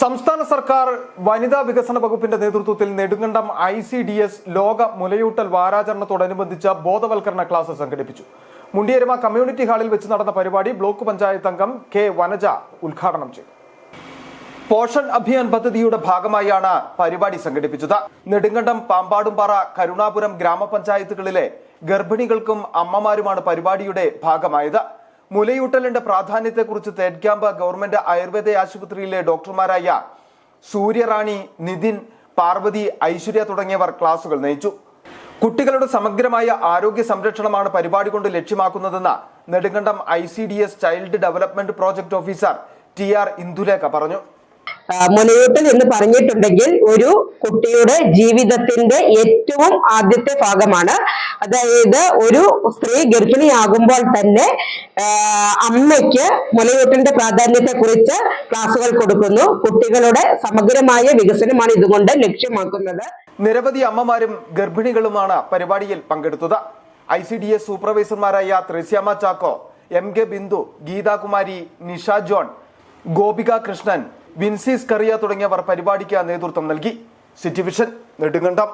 സംസ്ഥാന സർക്കാർ വനിതാ വികസന വകുപ്പിന്റെ നേതൃത്വത്തിൽ Nedumkandam I C D S ലോക മുലയൂട്ടൽ വാരാചരണത്തോടനുബന്ധിച്ച ബോധവൽക്കരണ ക്ലാസ് സംഘടിപ്പിച്ചു. മുണ്ടിയരുമ കമ്മ്യൂണിറ്റി ഹാളിൽ വെച്ച് നടന്ന പരിപാടി ബ്ലോക്ക് പഞ്ചായത്ത് അംഗം കെ വനജ ഉദ്ഘാടനം ചെയ്തു. പോഷൺ അഭിയാൻ പദ്ധതിയുടെ ഭാഗമായാണ് പരിപാടി സംഘടിപ്പിച്ചത്. നെടുങ്കണ്ടം പാമ്പാടുംപാറ കരുണാപുരം ഗ്രാമപഞ്ചായത്തുകളിലെ ഗർഭിണികൾക്കും അമ്മമാരുമാണ് പരിപാടിയുടെ ഭാഗമായത്. മുലയൂട്ടലിന്റെ പ്രാധാന്യത്തെക്കുറിച്ച് തേഡ് ക്യാമ്പ് ഗവൺമെന്റ് ആയുർവേദ ആശുപത്രിയിലെ ഡോക്ടർമാരായ സൂര്യറാണി നിതിൻ പാർവതി ഐശ്വര്യ തുടങ്ങിയവർ ക്ലാസുകൾ നയിച്ചു. കുട്ടികളുടെ സമഗ്രമായ ആരോഗ്യ സംരക്ഷണമാണ് പരിപാടി കൊണ്ട് ലക്ഷ്യമാക്കുന്നതെന്ന് Nedumkandam I C D S child development project officer T R Indulekha പറഞ്ഞു. മുലയൂട്ടൽ എന്ന് പറഞ്ഞിട്ടുണ്ടെങ്കിൽ ഒരു കുട്ടിയുടെ ജീവിതത്തിന്റെ ഏറ്റവും ആദ്യത്തെ ഭാഗമാണ്. അതായത് ഒരു സ്ത്രീ ഗർഭിണിയാകുമ്പോൾ തന്നെ അമ്മയ്ക്ക് മുലയൂട്ടലിന്റെ പ്രാധാന്യത്തെ കുറിച്ച് ക്ലാസുകൾ കൊടുക്കുന്നു. കുട്ടികളുടെ സമഗ്രമായ വികസനമാണ് ഇതുകൊണ്ട് ലക്ഷ്യമാക്കുന്നത്. നിരവധി അമ്മമാരും ഗർഭിണികളുമാണ് പരിപാടിയിൽ പങ്കെടുത്തത്. I C D S സൂപ്പർവൈസർമാരായ Thrishyama Chacko M K Bindu Geethakumari Nisha John Gopika Krishnan Vincis Kariya തുടങ്ങിയവർ പരിപാടിക്ക് നേതൃത്വം നൽകി. City vision Nedumkandam.